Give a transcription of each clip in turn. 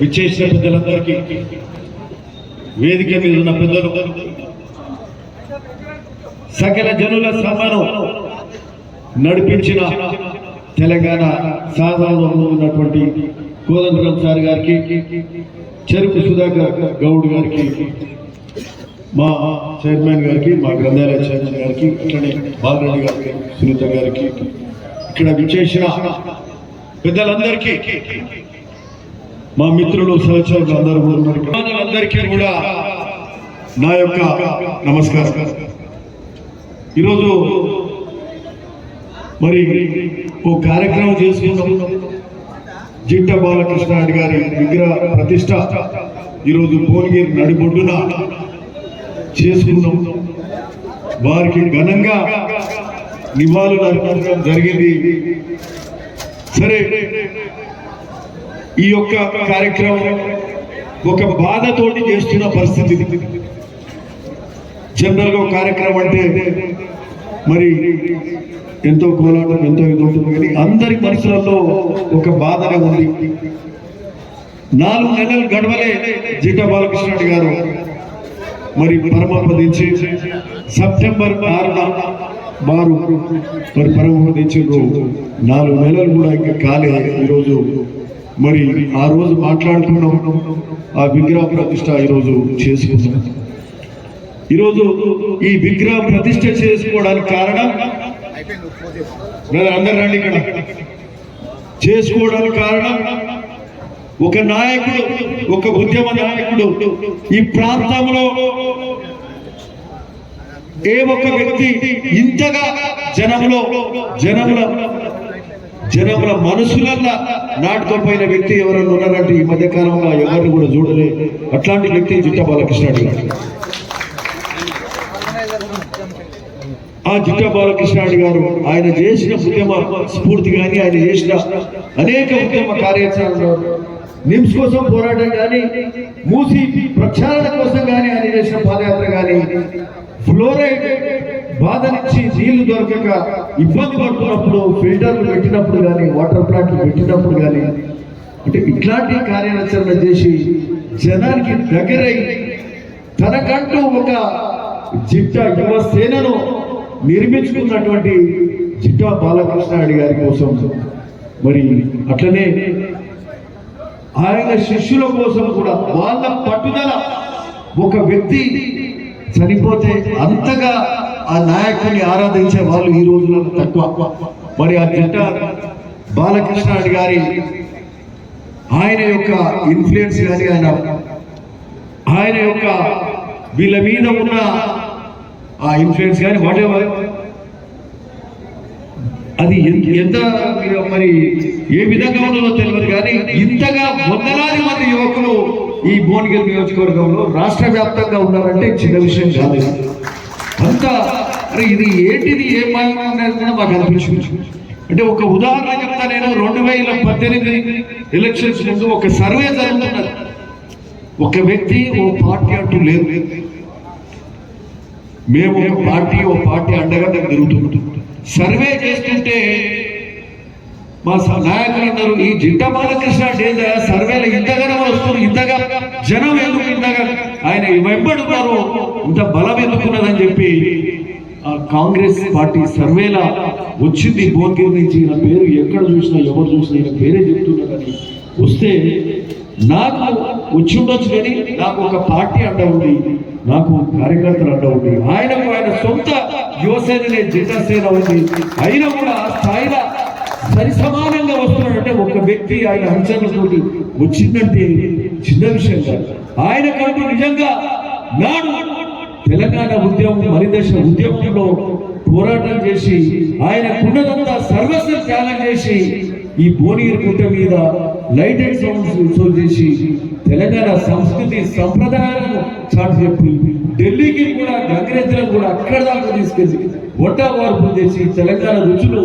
విచ్చేసిన పెద్దలందరికీ వేదిక మీద ఉన్న పెద్దలు సకల జనుల సభను నడిపించిన తెలంగాణ సాధారణంలో ఉన్నటువంటి కోదండరాం సార్ గారికి చెరుకు సుధాకర్ గౌడ్ గారికి మా చైర్మన్ గారికి మా గ్రంథాలయ చైర్మన్ గారికి అట్లనే బాలరెడ్డి గారికి సునీత గారికి ఇక్కడ విచ్చేసిన పెద్దలందరికీ మా మిత్రులు సహచరులు అందరూ. అందరికీ కూడా నా యొక్క నమస్కారం. ఈరోజు మరి ఓ కార్యక్రమం చేసుకున్నాం జిట్ట బాలకృష్ణ రెడ్డి గారి విగ్రహ ప్రతిష్ట ఈరోజు భువనగిరి నడిబొడ్డున చేసుకున్నాం వారికి ఘనంగా నివాళులు అర్పించడం జరిగింది. సరే ఈ యొక్క కార్యక్రమం ఒక బాధతోటి చేస్తున్న పరిస్థితి. జనరల్గా ఒక కార్యక్రమం అంటే మరి ఎంతో కోలాటం ఎంతో ఇది ఉంటుంది కానీ అందరి మనసులలో ఒక బాధనే ఉంది. నాలుగు నెలలు గడవలే జిడ్డ బాలకృష్ణ గారు మరి పరమపదించి సెప్టెంబర్ ఆరున వారు మరి పరమపదించారు నాలుగు నెలలు కూడా ఇంకా కాలే ఈరోజు. మరి ఆ రోజు మాట్లాడుకున్నాం. ఆ విగ్రహ ప్రతిష్ట ఈరోజు చేసుకున్నాం. ఈరోజు ఈ విగ్రహ ప్రతిష్ట చేసుకోవడానికి కారణం? అందరు రండి ఇక్కడ. చేసుకోవడానికి కారణం? ఒక నాయకుడు ఒక ఉద్యమ నాయకుడు ఈ ప్రాంతంలో ఏ ఒక్క వ్యక్తి ఇంతగా జనంలో జనముల జనముల మనసులల్లా నాటుకోపోయిన వ్యక్తి ఎవరైనా ఉన్నారంటే ఈ మధ్య కాలంలో ఎవరిని కూడా చూడలే. అట్లాంటి వ్యక్తి జిట్ట బాలకృష్ణ ఆ జిట్ట బాలకృష్ణాడు గారు ఆయన చేసిన ఉద్యమ స్ఫూర్తి కానీ ఆయన చేసిన అనేక ఉద్యమ కార్యాచరణలో. నిమ్స్ కోసం పోరాటం కానీ మూసి ప్రక్షాళన కోసం కానీ ఆయన చేసిన పాదయాత్ర కానీ ఫ్లోరైడ్ బాధనిచ్చి నీళ్ళు దొరకక ఇబ్బంది పడుతున్నప్పుడు ఫిల్టర్లు పెట్టినప్పుడు కానీ వాటర్ ప్లాంట్లు పెట్టినప్పుడు కానీ అంటే ఇట్లాంటి కార్యాచరణ చేసి జనానికి దగ్గరై తనకంటూ ఒక జిట్ట యువ సేనను నిర్మించుకున్నటువంటి జిట్టా బాలకృష్ణ గారి కోసం మరి అట్లనే ఆయన శిష్యుల కోసం కూడా వాళ్ళ పట్టుదల ఒక వ్యక్తి చనిపోతే అంతగా ఆ నాయకుని ఆరాధించే వాళ్ళు ఈ రోజుల్లో తక్కువ. మరి ఆ జంట బాలకృష్ణ గారి ఆయన యొక్క ఇన్ఫ్లుయెన్స్ కానీ ఆయన ఆయన యొక్క వీళ్ళ మీద ఉన్న ఆ ఇన్ఫ్లుయెన్స్ కానీ వాట్ ఎవర్ అది ఎంత- ఎంత మరి ఏ విధంగా ఉన్నదో తెలియదు కానీ ఇంతగా వందలాది మంది యువకులు ఈ భువనగిరి నియోజకవర్గంలో రాష్ట్ర వ్యాప్తంగా ఉన్నారంటే చిన్న విషయం కాదు. అంత అరే ఇది ఏంటిది? ఏ మాయమా అనేది కూడా మాకు అనిపించింది. అంటే ఒక ఉదాహరణ చెప్తా నేను. రెండు వేల పద్దెనిమిది ఎలక్షన్స్ ముందు ఒక సర్వే జరుగుతున్నది. ఒక వ్యక్తి ఓ పార్టీ అంటూ లేదు మేము ఒక పార్టీ ఓ పార్టీ అండగా నాకు తిరుగుతుంది సర్వే చేస్తుంటే మా స- నాయకులందరూ ఈ జిడ్డ బాలకృష్ణ డేంజ సర్వేలు ఇంతగానే వస్తున్నారు. ఇంతగా జనం ఎందుకు ఇంతగా ఆయన వెంబడున్నారు ఇంత బలం ఎందుకున్నదని చెప్పి ఆ కాంగ్రెస్ పార్టీ సర్వేల వచ్చింది భువనగిరి నుంచి. ఈయన పేరు ఎక్కడ చూసినా ఎవరు చూసినా ఈయన పేరే చెప్తున్నారని వస్తే నాకు వచ్చి ఉండొచ్చు కానీ నాకు ఒక పార్టీ అండ ఉంది నాకు కార్యకర్తలు అండ ఉంది. ఆయనకు ఆయన సొంత యువసేననే జనసేన ఉంది. అయినా కూడా ఆ స్థాయిలో సరి సమానంగా వస్తున్నాడంటే ఒక వ్యక్తి ఆయన అంచనాలతోటి వచ్చిందంటే చిన్న విషయం కాదు. ఆయన కంటూ నిజంగా నాడు తెలంగాణ ఉద్యమం మరిదశ ఉద్యమంలో పోరాటం చేసి ఆయన కుండదంతా సర్వస్వం త్యాగం చేసి ఈ భువనగిరి గుట్ట మీద లైట్ అండ్ సౌండ్స్ చేసి తెలంగాణ సంస్కృతి సంప్రదాయాలను చాటు చెప్పి ఢిల్లీకి కూడా గంగిరెద్దులను కూడా అక్కడ దాకా తీసుకెళ్ళి వంట వార్పులు చేసి తెలంగాణ రుచులు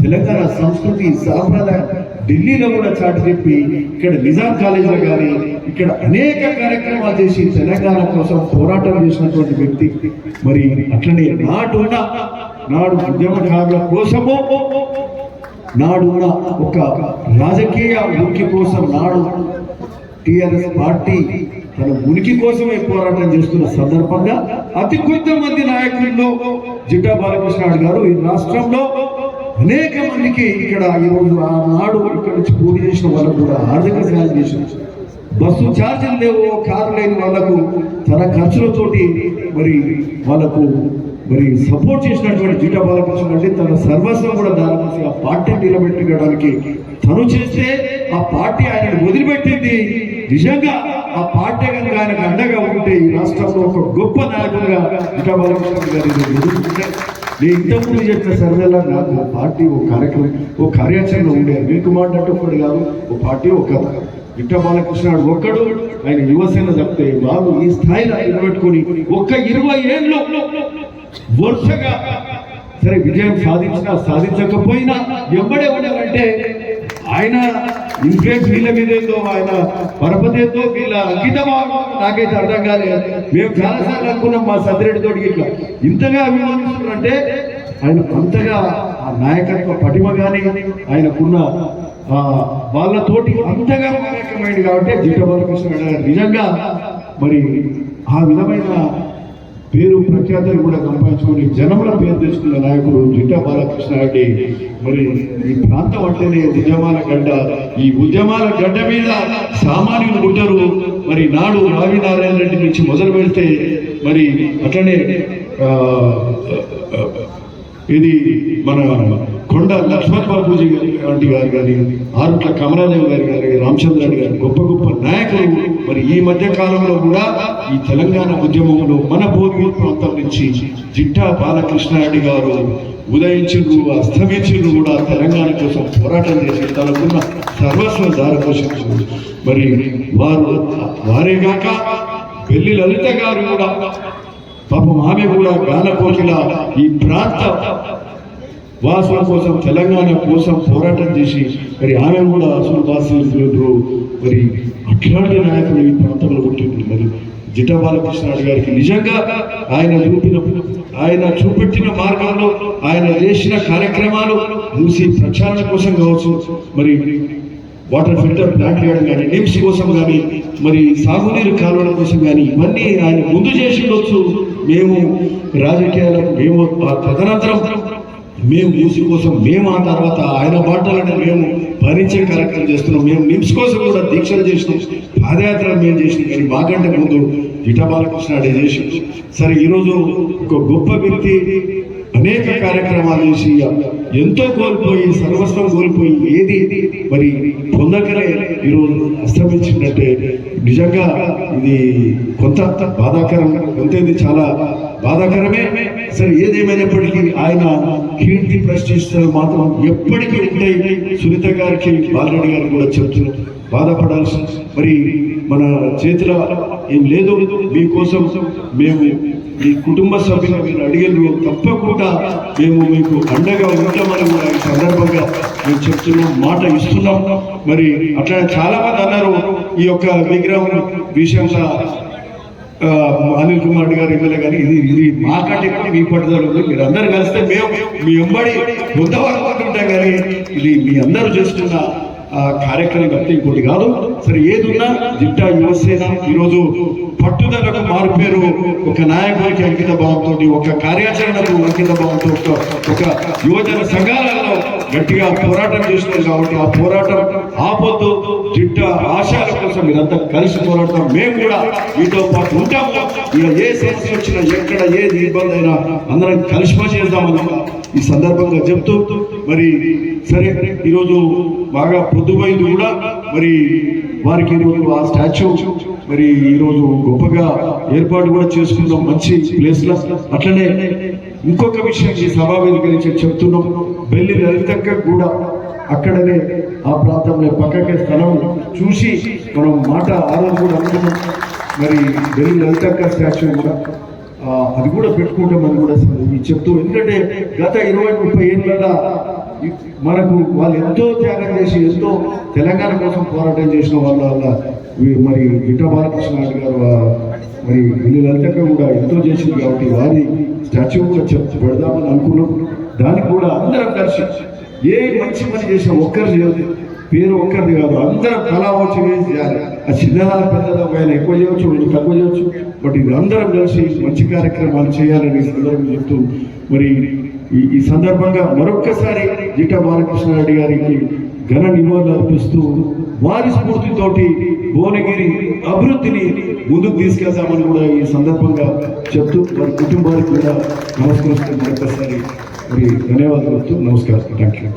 తెలంగాణ సంస్కృతి సాంప్రదాయం ఢిల్లీలో కూడా చాటి చెప్పి ఇక్కడ నిజాం కాలేజీలో కానీ ఇక్కడ అనేక కార్యక్రమాలు చేసి తెలంగాణ కోసం పోరాటం చేసినటువంటి వ్యక్తి. మరి అట్లనే నాటున్న నాడు ఉద్యమకారుల కోసము నాడున్న ఒక రాజకీయ ఉనికి కోసం నాడు టిఆర్ఎస్ పార్టీ తన ఉనికి కోసమే పోరాటం చేస్తున్న సందర్భంగా అతి కొంతమంది నాయకుల్లో జిడ్డా బాలకృష్ణ గారు ఈ రాష్ట్రంలో అనేక మందికి ఇక్కడ ఈరోజు ఆనాడు ఇక్కడ నుంచి పోటీ చేసిన వాళ్ళకు కూడా ఆర్థిక సహాయం చేసిన బస్సు ఛార్జీలు లేవు కారు లేని వాళ్ళకు తన ఖర్చులతోటి మరి వాళ్ళకు మరి సపోర్ట్ చేసినటువంటి జీటా బాలకృష్ణ అంటే తన సర్వస్వం కూడా దాని ఆ పార్టీ నిలబెట్టుకోవడానికి తను చేస్తే ఆ పార్టీ ఆయన వదిలిపెట్టింది. నిజంగా ఆ పార్టీ కనుక ఆయనకు అండగా ఉంటే ఈ రాష్ట్రంలో ఒక గొప్ప నాయకుడిగా జీటా బాలకృష్ణ గారు నేను ఇంతకుముందు చెప్పిన సర్వేలా కాదు. ఆ పార్టీ ఓ కార్యక్రమం ఓ కార్యాచరణ ఉండే అనిల్ కుమార్ అంటే ఒకటి కాదు ఓ పార్టీ ఒక ఇట్ట బాలకృష్ణ ఒక్కడు ఆయన యువసేన తప్పితే వాళ్ళు ఈ స్థాయిలో నిలబెట్టుకుని ఒక్క ఇరవై ఏళ్ళు వరుసగా సరే విజయం సాధించినా సాధించకపోయినా ఎంబడే ఉండాలంటే ఆయన ఇన్ఫ్లుయెన్స్ వీళ్ళ మీద ఏందో ఆయన పరపతి ఏందో వీళ్ళ అంకితమా? నాకైతే అర్థం కాలేదు. మేము చాలాసార్లు అనుకున్నాం మా సదిరెడ్డి తోటి ఇట్లా. ఇంతగా అభిమానిస్తున్నారంటే ఆయన అంతగా ఆ నాయకత్వ పటిమ కానీ ఆయనకున్న వాళ్ళతోటి అంతగా నాయకమైంది కాబట్టి జిట్ట బాలకృష్ణ గారు నిజంగా మరి ఆ విధమైన పేరు ప్రఖ్యాతలు కూడా సంపాదించుకుని జనముల పేరు తెచ్చుకున్న నాయకుడు జిట్టా బాలకృష్ణ రెడ్డి. మరి ఈ ప్రాంతం అంటేనే ఉద్యమాల గడ్డ. ఈ ఉద్యమాల గడ్డ మీద సామాన్యులు ఉంటారు మరి నాడు రావి నారాయణ రెడ్డి నుంచి మొదలు పెడితే మరి అట్లనే ఇది మన కొండ లక్ష్మణ్ బాబూజీ గారి గారు కానీ ఆరుట్ల కమలాదేవి గారి గారి రామచంద్ర గారి గారు గొప్ప గొప్ప నాయకులు మరి ఈ మధ్య కాలంలో కూడా ఈ తెలంగాణ ఉద్యమంలో మన భోగి ప్రాంతం నుంచి జిట్టా బాలకృష్ణారెడ్డి గారు ఉదయించిండ్రు అస్తమించిండ్రు కూడా తెలంగాణ కోసం పోరాటం చేసి తనకున్న సర్వస్వం దారిపోషించారు మరి వారు వారే కాక పెళ్ళి లలిత గారు కూడా పాపం ఆమె కూడా గాన కోకిల ఈ ప్రాంత వాసుల కోసం తెలంగాణ కోసం పోరాటం చేసి మరి ఆమె కూడా అసలు వాసులు మరి అట్లాంటి నాయకులు ఈ ప్రాంతంలో పుట్టింది మరి జిట బాలకృష్ణ గారికి నిజంగా ఆయన చూపిన ఆయన చూపెట్టిన మార్గంలో ఆయన చేసిన కార్యక్రమాలు మూసి ప్రచారణ కోసం కావచ్చు మరి వాటర్ ఫిల్టర్ ప్లాంట్ వేయడం కానీ నిమ్స్ కోసం కానీ మరి సాగునీరు కాలువల కోసం కానీ ఇవన్నీ ఆయన ముందు చేసి మేము రాజకీయాలకు మేము తదనంతరం మేము మూసి కోసం మేము ఆ తర్వాత ఆయన బాటలను మేము భరించే కార్యక్రమం చేస్తున్నాం. మేము నిమ్స్ కోసం కూడా దీక్షలు చేసినాం. పాదయాత్ర మేము చేసినాం. కానీ మాకంటే ముందు ఇట బాలకృష్ణ అడే చేసి సరే ఈరోజు ఒక గొప్ప వ్యక్తి అనేక కార్యక్రమాలు చేసి ఎంతో కోల్పోయి సర్వస్వం కోల్పోయి ఏది మరి పొందకనే ఈరోజు అస్తమించిందంటే నిజంగా ఇది కొంత బాధాకరం. కొంత ఇది చాలా బాధాకరమే. సరే ఏదేమైనప్పటికీ ఆయన కీర్తి ప్రశ్నిస్తున్న మాత్రం ఎప్పటికీ ఉంటాయి సునీత గారికి బాలరెడ్డి గారికి కూడా చెప్తున్నాం బాధపడాల్సి మరి మన చేతిలో ఏం లేదు. మీకోసం మేము మీ కుటుంబ సభ్యులు మీరు అడిగేందుకు తప్పకుండా మేము మీకు అండగా ఉంటామని కూడా ఈ సందర్భంగా మేము చెప్తున్నాం మాట ఇస్తున్నాం. మరి అట్లా చాలా మంది అన్నారు ఈ యొక్క విగ్రహం విషయంలో. అనిల్ కుమార్ గారు ఎమ్మెల్యే గారు ఇది ఇది మాకంటే ఎక్కువ మీ పట్టుదల ఉంది. మీరు అందరు కలిస్తే మేము మీ ఎంబడి కొంతవరకు ఉంటాం కానీ ఇది మీ అందరూ చేస్తున్న కార్యక్రమం తప్పితే ఇంకోటి కాదు. సరే ఏదున్నా జిట్టా యువసేన ఈరోజు పట్టుదలకు మారుపేరు. ఒక నాయకుడికి అంకిత భావంతో ఒక కార్యాచరణకు అంకిత భావంతో ఒక ఒక యువజన సంఘాలలో గట్టిగా పోరాటం చేస్తున్నారు కాబట్టి ఆ పోరాటం ఆపొద్దు. జిట్ట ఆశయాల కోసం మీరంతా కలిసి పోరాడతాం. మేము కూడా మీతో పాటు ఉంటాము ఇక ఏ సమస్య వచ్చినా ఎక్కడ ఏది ఇబ్బంది అయినా అందరం కలిసి పని చేద్దామని ఈ సందర్భంగా చెప్తూ మరి సరే ఈరోజు బాగా పొద్దుపోయింది కూడా మరి వారికి ఈరోజు ఆ స్టాచ్యూ మరి ఈరోజు గొప్పగా ఏర్పాటు కూడా చేసుకుందాం మంచి ప్లేస్లో అట్లనే ఇంకొక విషయం ఈ సభా వేదిక చెప్తున్నాం బెల్లి లలితక్క కూడా అక్కడనే ఆ ప్రాంతంలో పక్కకే స్థలం చూసి మనం మాట ఆరోజు కూడా అనుకున్నాం మరి బెల్లి లలితక్క స్టాచ్యూ కూడా. అది కూడా పెట్టుకుంటామని కూడా చెప్తూ ఎందుకంటే గత ఇరవై ముప్పై ఏళ్ళ మనకు వాళ్ళు ఎంతో త్యాగం చేసి ఎంతో తెలంగాణ కోసం పోరాటం చేసిన వాళ్ళ వల్ల మరి బిడ్డ బాలకృష్ణ నాయుడు గారు మరి ఇల్లు లలితక్క కూడా ఎంతో చేసింది కాబట్టి వారి స్టాచ్యూ కూడా చెప్ పెడదామని అనుకున్నాం. దానికి కూడా అందరం కలిసి ఏ మంచి పని చేసిన ఒక్కరు పేరు ఒక్కరిది కాదు అందరం తలా వచ్చి చేయాలి. ఆ చిన్నదా పెద్దదా ఆయన ఎక్కువ చేయవచ్చు వీళ్ళు తక్కువ చేయవచ్చు. బట్ ఇది అందరం కలిసి మంచి కార్యక్రమాలు చేయాలని సందర్భం చెప్తూ మరి ఈ సందర్భంగా మరొక్కసారి జీటా బాలకృష్ణారెడ్డి గారికి ఘన నివాళులు అర్పిస్తూ వారి స్ఫూర్తితోటి భువనగిరి అభివృద్ధిని ముందుకు తీసుకెళ్తామని కూడా ఈ సందర్భంగా చెప్తూ వారి కుటుంబానికి కూడా నమస్కరిస్తూ మరొకసారి మరి ధన్యవాదాలు చెప్తూ నమస్కారం. Thank you